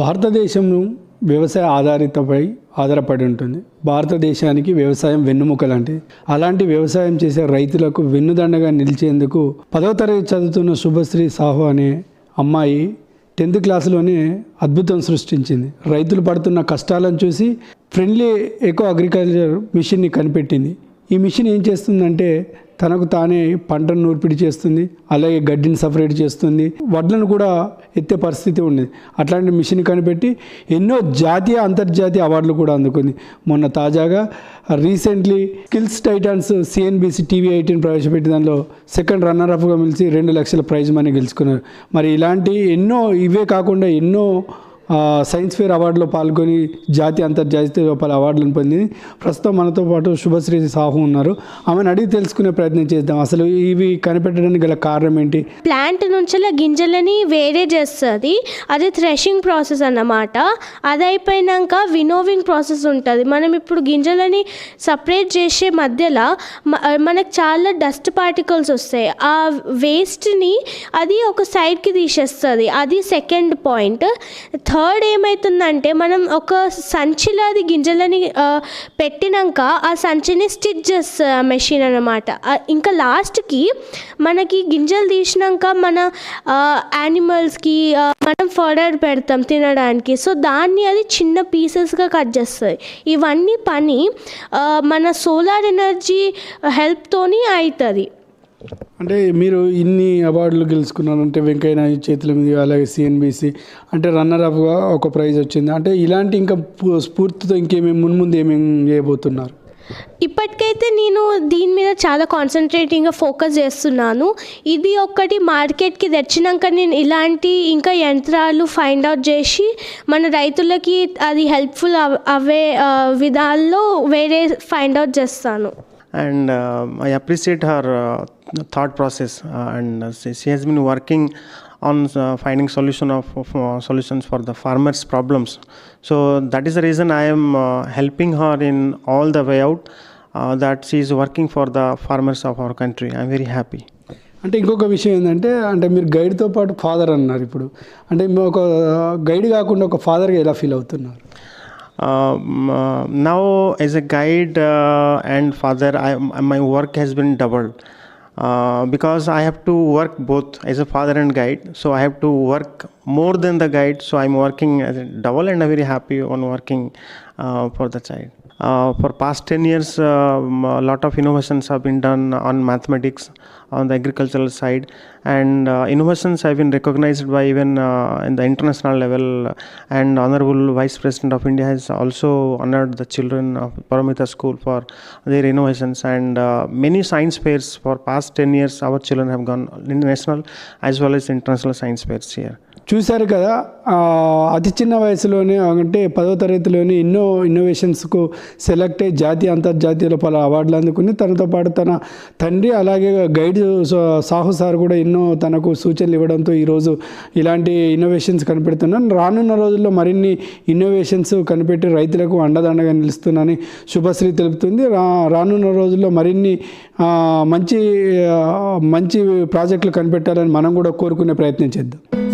భారతదేశం వ్యవసాయ ఆధారితపై ఆధారపడి ఉంటుంది. భారతదేశానికి వ్యవసాయం వెన్నుముక లాంటిది. అలాంటి వ్యవసాయం చేసే రైతులకు వెన్నుదండగా నిలిచేందుకు పదవ తరగతి చదువుతున్న శుభశ్రీ సాహు అనే అమ్మాయి టెన్త్ క్లాసులోనే అద్భుతం సృష్టించింది. రైతులు పడుతున్న కష్టాలను చూసి ఫ్రెండ్లీ ఎకో అగ్రికల్చర్ మిషన్ని కనిపెట్టింది. ఈ మిషన్ ఏం చేస్తుందంటే తనకు తానే పంటను నూర్పిడి చేస్తుంది అలాగే గడ్డిని సపరేట్ చేస్తుంది వడ్లను కూడా ఎత్తే పరిస్థితి ఉండేది. అట్లాంటి మిషన్ కనిపెట్టి ఎన్నో జాతీయ అంతర్జాతీయ అవార్డులు కూడా అందుకుంది. మొన్న తాజాగా recently skills titans CNBC TV eighteen ప్రవేశపెట్టి దానిలో సెకండ్ రన్నర్ అప్గా మిలిచి రెండు లక్షల ప్రైజ్ మనీ గెలుచుకున్నారు. మరి ఇలాంటి ఎన్నో ఇవే కాకుండా ఎన్నో సైన్స్ ఫేర్ అవార్డులో పాల్గొని జాతీయ అంతర్జాతీయ లోపల అవార్డులను పొందింది ప్రస్తుతం మనతో పాటు శుభశ్రీ సాహు ఉన్నారు. ఆమెను అడిగి తెలుసుకునే ప్రయత్నం చేద్దాం. అసలు ఇవి కనిపెట్టడానికి గల కారణం ఏంటి? ప్లాంట్ నుంచి గింజలని వేరే చేస్తుంది. అది థ్రెషింగ్ ప్రాసెస్ అన్నమాట. అది అయిపోయినాక వినోవింగ్ ప్రాసెస్ ఉంటుంది. మనం ఇప్పుడు గింజలని సపరేట్ చేసే మధ్యలో మనకు చాలా డస్ట్ పార్టికల్స్ వస్తాయి. ఆ వేస్ట్ని అది ఒక సైడ్కి తీసేస్తుంది. అది సెకండ్ పాయింట్. థర్డ్ థర్డ్ ఏమవుతుందంటే మనం ఒక సంచిలో అది గింజలని పెట్టినాక ఆ సంచిని స్టిచ్ చేస్తుంది ఆ మెషిన్ అనమాట ఇంకా లాస్ట్కి మనకి గింజలు తీసినాక మన యానిమల్స్కి మనం ఫర్డర్ పెడతాం తినడానికి. సో దాన్ని అది చిన్న పీసెస్గా కట్ చేస్తుంది ఇవన్నీ పని మన సోలార్ ఎనర్జీ హెల్ప్తోని అవుతుంది అంటే మీరు ఇన్ని అవార్డులు గెలుచుకున్నారంటే వెంకయ్య నాయుడు చేతుల మీద అలాగే సిఎన్బిసి అంటే రన్నర్ అప్గా ఒక ప్రైజ్ వచ్చింది. అంటే ఇలాంటి ఇంకా స్ఫూర్తితో ఇంకేమేమి మున్ముందు ఏమేమి చేయబోతున్నారు? ఇప్పటికైతే నేను దీని మీద చాలా కాన్సన్ట్రేటింగ్గా ఫోకస్ చేస్తున్నాను. ఇది ఒక్కటి మార్కెట్కి తెచ్చినాక నేను ఇలాంటి ఇంకా యంత్రాలు ఫైండ్ అవుట్ చేసి మన రైతులకి అది హెల్ప్ఫుల్ అవే విధాల్లో వేరే ఫైండ్ అవుట్ చేస్తాను. And uh, I appreciate her uh, thought process uh, and uh, she, she has been working on uh, finding solution of, of uh, solutions for the farmers problems so that is the reason i am uh, helping her in all the way out uh, that she is working for the farmers of our country i'm very happy అంటే ఇంకొక విషయం ఏంటంటే అంటే మీరు గైడ్తో పాటు father అన్నారు ఇప్పుడు అంటే మీరు ఒక గైడ్ కాకుండా ఒక ఫాదర్గా ఎలా ఫీల్ అవుతున్నారు um, uh, now as a guide uh, and father I, my work has been doubled. Uh, because i have to work both as a father and guide so i have to work more than the guide so i'm working as a double and i'm very happy on working uh, for the child uh, for past 10 years um, a lot of innovations have been done on mathematics on the agricultural side and uh, innovations have been recognized by even uh, in the international level and honorable vice president of india has also honored the children of paramita school for their innovations and uh, many science fairs for past 10 years our children have gone in national as well as international science fairs here చూశారు కదా అతి చిన్న వయసులోనే అంటే పదో తరగతిలోనే ఎన్నో ఇన్నోవేషన్స్కు select అయ్యి జాతీయ అంతర్జాతీయ పలు అవార్డులు అందుకుని తనతో పాటు తన తండ్రి అలాగే గైడ్ సా- సాహు సార్ కూడా ఎన్నో తనకు సూచనలు ఇవ్వడంతో ఈరోజు ఇలాంటి ఇన్నోవేషన్స్ కనిపెడుతున్నాను. రానున్న రోజుల్లో మరిన్ని ఇన్నోవేషన్స్ కనిపెట్టి రైతులకు అండదండగా నిలుస్తున్నానని శుభశ్రీ తెలుపుతుంది. రా రానున్న రోజుల్లో మరిన్ని మంచి మంచి ప్రాజెక్టులు కనిపెట్టాలని మనం కూడా కోరుకునే ప్రయత్నం చేద్దాం.